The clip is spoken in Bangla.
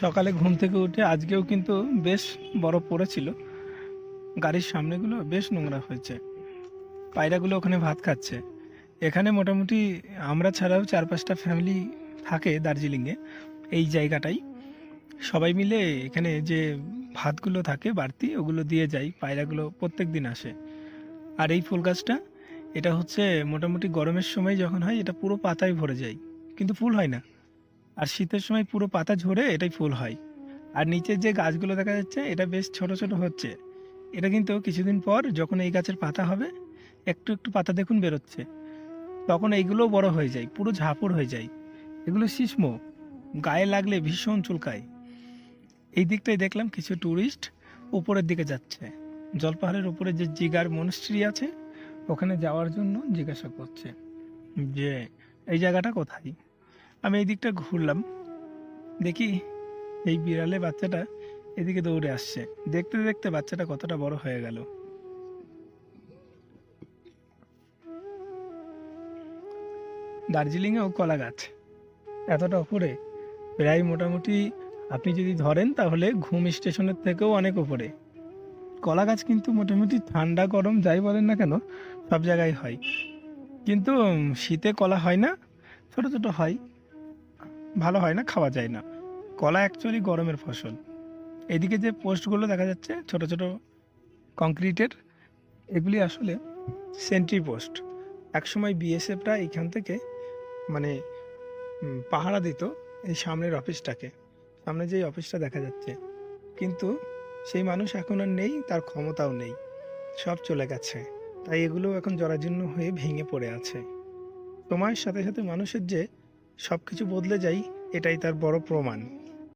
সকালে ঘুম থেকে উঠে আজকেও কিন্তু বেশ বরফ পড়েছিল। গাড়ির সামনেগুলো বেশ নোংরা হয়েছে। পায়রাগুলো ওখানে ভাত খাচ্ছে। এখানে মোটামুটি আমরা ছাড়াও চার পাঁচটা ফ্যামিলি থাকে দার্জিলিংয়ে, এই জায়গাটাই। সবাই মিলে এখানে যে ভাতগুলো থাকে, বাড়তি, ওগুলো দিয়ে যায় পায়রাগুলো প্রত্যেক দিন আসে। আর এই ফুল গাছটা, এটা হচ্ছে মোটামুটি গরমের সময় যখন হয়, এটা পুরো পাতায় ভরে যায়। কিন্তু ফুল হয় না। আর শীতের সময় পুরো পাতা ঝরে এটাই ফুল হয়। আর নিচের যে গাছগুলো দেখা যাচ্ছে, এটা বেশ ছোট ছোট হচ্ছে। এটা কিন্তু কিছুদিন পর যখন এই গাছের পাতা হবে, একটু একটু পাতা দেখুন বেরোচ্ছে। তখন এইগুলোও বড় হয়ে যায়, পুরো ঝাপড় হয়ে যায়। এগুলো শিশ্ম গায়ে লাগলে ভীষণ চুলকায়। এই দিকটায় দেখলাম কিছু ট্যুরিস্ট উপরের দিকে যাচ্ছে। জলপাহাড়ের উপরে যে জিগার মনস্ট্রি আছে, ওখানে যাওয়ার জন্য জিজ্ঞাসা করছে যে, এই জায়গাটা কোথায়? আমি এই দিকটা ঘুরলাম। দেখি এই বিড়ালে বাচ্চাটা এদিকে দৌড়ে আসছে। দেখতে দেখতে বাচ্চাটা কতটা বড় হয়ে গেল। দার্জিলিংয়েও কলা গাছ। এতটা উপরে, প্রায় মোটামুটি আপনি যদি ধরেন তাহলে ঘুম স্টেশনের থেকেও অনেক উপরে। কলা গাছ কিন্তু মোটামুটি ঠান্ডা, গরম, যাই বলেন না কেন, সব জায়গায় হয়। কিন্তু শীতে কলা হয় না, ছোট ছোট হয়। ভালো হয় না, খাওয়া যায় না। কলা অ্যাকচুয়ালি গরমের ফসল। এদিকে যে পোস্টগুলো দেখা যাচ্ছে, ছোট ছোট কংক্রিটের, এগুলি আসলে সেন্ট্রি পোস্ট। একসময় বিএসএফরা এখান থেকে মানে পাহারা দিত এই সামনের অফিসটাকে। সামনে যে অফিসটা দেখা যাচ্ছে। কিন্তু সেই মানুষ এখন আর নেই, তার ক্ষমতাও নেই। সব চলে গেছে। তাই এগুলো এখন জরাজীর্ণ হয়ে ভেঙে পড়ে আছে। সময়ের সাথে সাথে মানুষের যে সব কিছু বদলে যায় এটাই তার বড় প্রমাণ।